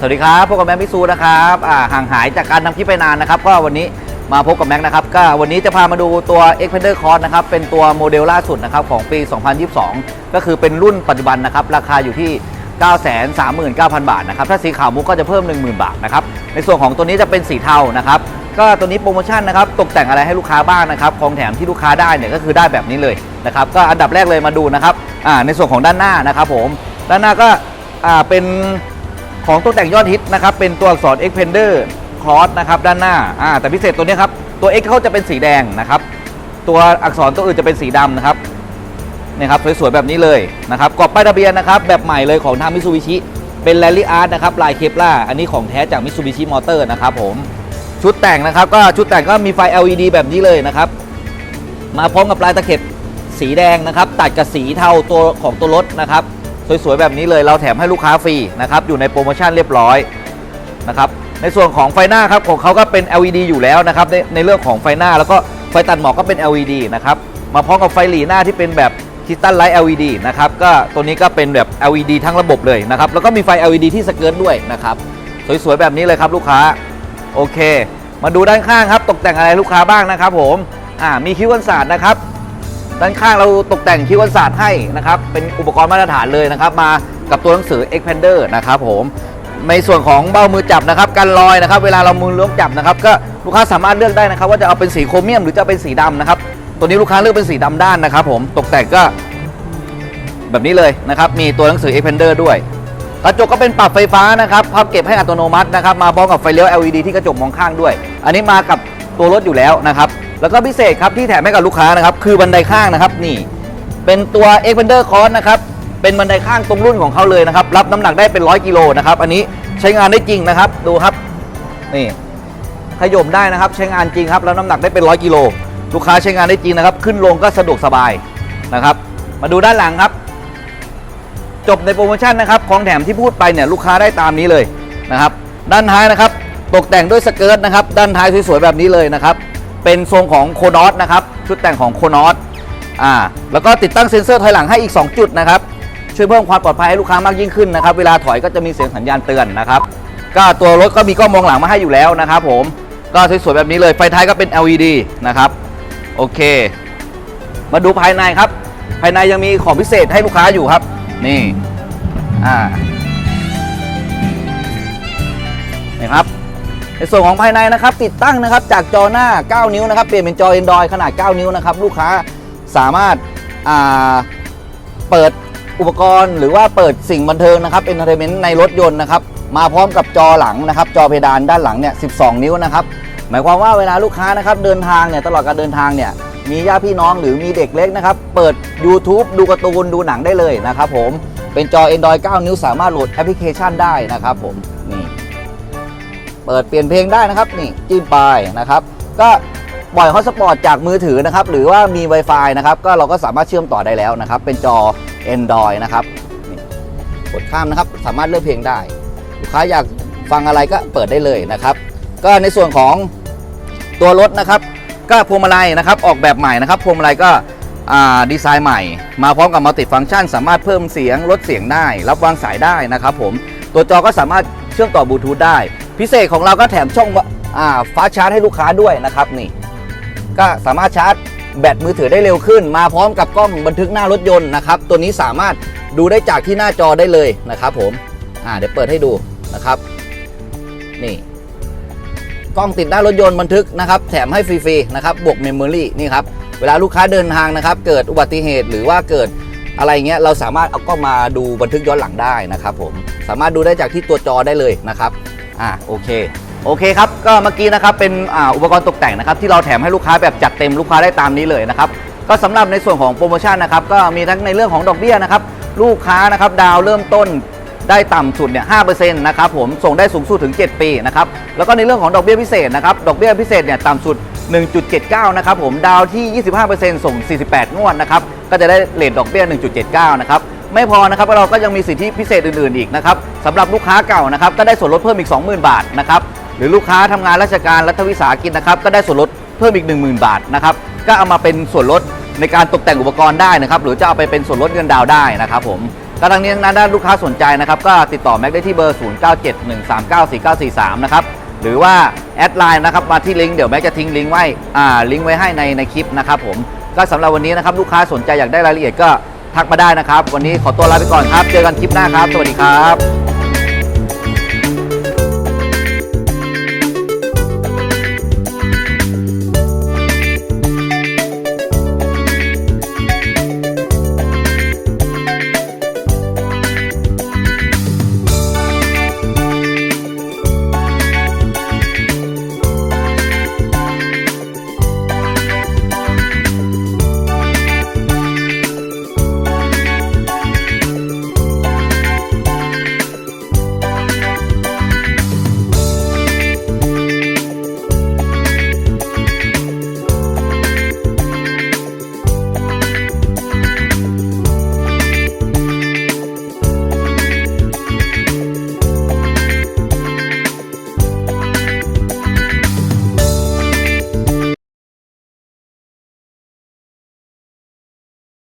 สวัสดีครับพบกับแม็กซ์พิซูนะครับห่างหายจากการทำคลิปไปนานนะครับ ก็วันนี้มาพบกับแม็กซ์นะครับ ก็วันนี้จะพามาดูตัว e x p a n d e r Cross นะครับ เป็นตัวโมเดลล่าสุดนะครับของปี 2022 ก็คือเป็นรุ่นปัจจุบันนะครับ ราคาอยู่ที่ 939,000 บาทนะครับ ถ้าสีขาวมุกก็จะเพิ่ม 10,000 บาทนะครับ ในส่วนของตัวนี้จะเป็นสีเทานะครับ ก็ตัวนี้โปรโมชั่นนะครับ ตกแต่งอะไรให้ลูกค้าบ้างนะครับ ของแถมที่ลูกค้าได้เนี่ยก็คือได้แบบนี้เลยนะครับ ก็อันดับแรกเลยมาดูนะครับในส่วนของด้านหน้านะครับผม ด้านหน้าก็เป็น ของตัวแต่งยอดฮิตนะครับเป็นตัวอักษร Xpander Cross นะครับด้านหน้าอ่าแต่พิเศษตัวนี้ครับตัว X เขาจะเป็นสีแดงนะครับตัวอักษรตัวอื่นจะเป็นสีดำนะครับนี่ครับสวยๆแบบนี้เลยนะครับกรอบป้ายทะเบียนนะครับแบบใหม่เลยของทางมิ t ซูบิชิเป็น Rally Art นะครับลายเคปล่าอันนี้ของแท้จากมิ t ซูบิชิมอเตอร์นะครับผมชุดแต่งนะครับก็ชุดแต่งก็มีไฟ LED แบบนี้เลยนะครับมาพร้อมกับลายตะเข็บสีแดงนะครับตัดกับสีเทาตัวของตัวรถนะครับ สวยๆแบบนี้เลยเราแถมให้ลูกค้าฟรีนะครับอยู่ในโปรโมชั่นเรียบร้อยนะครับในส่วนของไฟหน้าครับของเขาก็เป็น LED อยู่แล้วนะครับในในเรื่องของไฟหน้าแล้วก็ไฟตัดหมอกก็เป็น LED นะครับมาพร้อมกับไฟหลีหน้าที่เป็นแบบคริสตัลไลท์ LED นะครับก็ตัวนี้ก็เป็นแบบ LED ทั้งระบบเลยนะครับแล้วก็มีไฟ LED ที่สเกิร์ตด้วยนะครับสวยๆแบบนี้เลยครับลูกค้าโอเค มาดูด้านข้างครับตกแต่งอะไรลูกค้าบ้างนะครับผมอ่ามีคิ้วกันศาสตร์นะครับ ด้านข้างเราตกแต่งคิวกันศาสตร์ให้นะครับ เป็นอุปกรณ์มาตรฐานเลยนะครับ มากับตัวหนังสือ Expander นะครับผมในส่วนของเบ้ามือจับนะครับกันรอยนะครับ เวลาเรามือล้วงจับนะครับ ก็ลูกค้าสามารถเลือกได้นะครับ ว่าจะเอาเป็นสีโครเมียมหรือจะเป็นสีดำนะครับ ตัวนี้ลูกค้าเลือกเป็นสีดำด้านนะครับ ผมตกแต่งก็ แบบนี้เลยนะครับ มีตัวหนังสือ Expander ด้วยกระจกก็เป็นปรับไฟฟ้านะครับพับเก็บให้อัตโนมัตินะครับ มาพร้อมกับไฟเลี้ยว LED ที่กระจกมองข้างด้วย อันนี้มากับตัวรถอยู่แล้วนะครับ แล้วก็พิเศษครับที่แถมให้กับลูกค้านะครับคือบันไดข้างนะครับนี่ เป็นตัว Expander Cross นะครับเป็นบันไดข้างตรงรุ่นของเขาเลยนะครับรับน้ำหนักได้เป็น 100กิโลนะครับอันนี้ใช้งานได้จริงนะครับดูครับนี่ขย่มได้นะครับใช้งานจริงครับแล้วน้ำหนักได้เป็น 100กิโลลูกค้าใช้งานได้จริงนะครับ ขึ้นลงก็สะดวกสบายนะครับ มาดูด้านหลังครับ จบในโปรโมชั่นนะครับของแถมที่พูดไปเนี่ยลูกค้าได้ตามนี้เลยนะครับ ด้านท้ายนะครับ ตกแต่งด้วยสเกิร์ตนะครับ ด้านท้ายสวยๆแบบนี้เลยนะครับ เป็นทรงของโคนอสนะครับ ชุดแต่งของโคนอสอ่าแล้วก็ติดตั้งเซ็นเซอร์ถอยหลังให้อีก 2 จุดนะครับ ช่วยเพิ่มความปลอดภัยให้ลูกค้ามากยิ่งขึ้นนะครับ เวลาถอยก็จะมีเสียงสัญญาณเตือนนะครับ ก็ตัวรถก็มีกล้องมองหลังมาให้อยู่แล้วนะครับผม ก็สวยๆแบบนี้เลย ไฟท้ายก็เป็น LED นะครับ โอเค มาดูภายในครับ ภายในยังมีของพิเศษให้ลูกค้าอยู่ครับ นี่ อ่า นี่ครับ ในส่วนของภายในนะครับติดตั้งนะครับจากจอหน้า 9 นิ้วนะครับเปลี่ยนเป็นจอ Android ขนาด 9 นิ้วนะครับลูกค้าสามารถาเปิดอุปกรณ์หรือว่าเปิดสิ่งบันเทิงนะครับเอนเตอร์เทนเมนต์ในรถยนต์นะครับมาพร้อมกับจอหลังนะครับ จอเพดานด้านหลังเนี่ย 12 นิ้วนะครับ หมายความว่าเวลาลูกค้านะครับเดินทางเนี่ยตลอดการเดินทางเนี่ยมีญาติพี่น้องหรือมีเด็กเล็กนะครับ เปิด YouTube ดูการ์ตูนดูหนังได้เลยนะครับผมเป็นจอ Android 9 นิ้วสามารถโหลดแอปพลิเคชันได้นะครับผมนี่ เปิดเปลี่ยนเพลงได้นะครับนี่จิ้มไปนะครับ ก็ปล่อยฮอตสปอร์ตจากมือถือนะครับหรือว่ามี Wi-Fi นะครับก็เราก็สามารถเชื่อมต่อได้แล้วนะครับ เป็นจอ Android นะครับนี่กดข้ามนะครับสามารถเลือกเพลงได้ลูกค้าอยากฟังอะไรก็เปิดได้เลยนะครับ ก็ในส่วนของตัวรถนะครับ ก็พวงมาลัยนะครับออกแบบใหม่นะครับพวงมาลัยก็ดีไซน์ใหม่ มาพร้อมกับมัลติฟังก์ชัน สามารถเพิ่มเสียงลดเสียงได้ รับวางสายได้นะครับผมตัวจอก็สามารถเชื่อมต่อบลูทูธได้ พิเศษของเราก็แถมช่องอ่าฟ้าชาร์จให้ลูกค้าด้วยนะครับนี่ก็สามารถชาร์จแบตมือถือได้เร็วขึ้น มาพร้อมกับกล้องบันทึกหน้ารถยนต์นะครับ ตัวนี้สามารถดูได้จากที่หน้าจอได้เลยนะครับผมอ่าเดี๋ยวเปิดให้ดูนะครับ นี่ กล้องติดหน้ารถยนต์บันทึกนะครับ แถมให้ฟรีๆนะครับ บวกเมมโมรีนี่ครับ เวลาลูกค้าเดินทางนะครับ เกิดอุบัติเหตุหรือว่าเกิดอะไรเงี้ย เราสามารถเอากล้องมาดูบันทึกย้อนหลังได้นะครับ ผม สามารถดูได้จากที่ตัวจอได้เลยนะครับ อ่าโอเคโอเคครับก็เมื่อกี้นะครับเป็นอ่าอุปกรณ์ตกแต่งนะครับที่เราแถมให้ลูกค้าแบบจัดเต็มลูกค้าได้ตามนี้เลยนะครับก็สำหรับในส่วนของโปรโมชั่นนะครับก็มีทั้งในเรื่องของดอกเบี้ยนะครับลูกค้านะครับดาวเริ่มต้นได้ต่ำสุดเนี่ย5%นะครับผมส่งได้สูงสุดถึง 7 ปีนะครับแล้วก็ในเรื่องของดอกเบี้ยพิเศษนะครับดอกเบี้ยพิเศษเนี่ยต่ำสุด 1.79 นะครับผมดาวที่ 25%ส่ง 48 งวดนะครับก็จะได้เลทดอกเบี้ย 1.79 นะครับ ไม่พอนะครับเราก็ยังมีสิทธิพิเศษอื่น ๆ อีกนะครับสำหรับลูกค้าเก่านะครับก็ได้ส่วนลดเพิ่มอีก 20,000 บาทนะครับหรือลูกค้าทำงานราชการรัฐวิสาหกิจนะครับก็ได้ส่วนลดเพิ่มอีก 10,000 บาทนะครับก็เอามาเป็นส่วนลดในการตกแต่งอุปกรณ์ได้นะครับหรือจะเอาไปเป็นส่วนลดเงินดาวได้นะครับผมกำลังนี้นะด้านลูกค้าสนใจนะครับก็ติดต่อแม็กได้ที่เบอร์ 0971394943 นะครับหรือว่าแอดไลน์นะครับมาที่ลิงก์เดี๋ยวแม็กจะทิ้งลิงก์ไว้อ่าลิงก์ไว้ให้ในในคลิปนะครับผมก็สำหรับวันนี้นะครับลูกค้าสนใจอยากได้รายละเอียดก็ ทักมาได้นะครับ วันนี้ขอตัวลาไปก่อนครับ เจอกันคลิปหน้าครับ สวัสดีครับ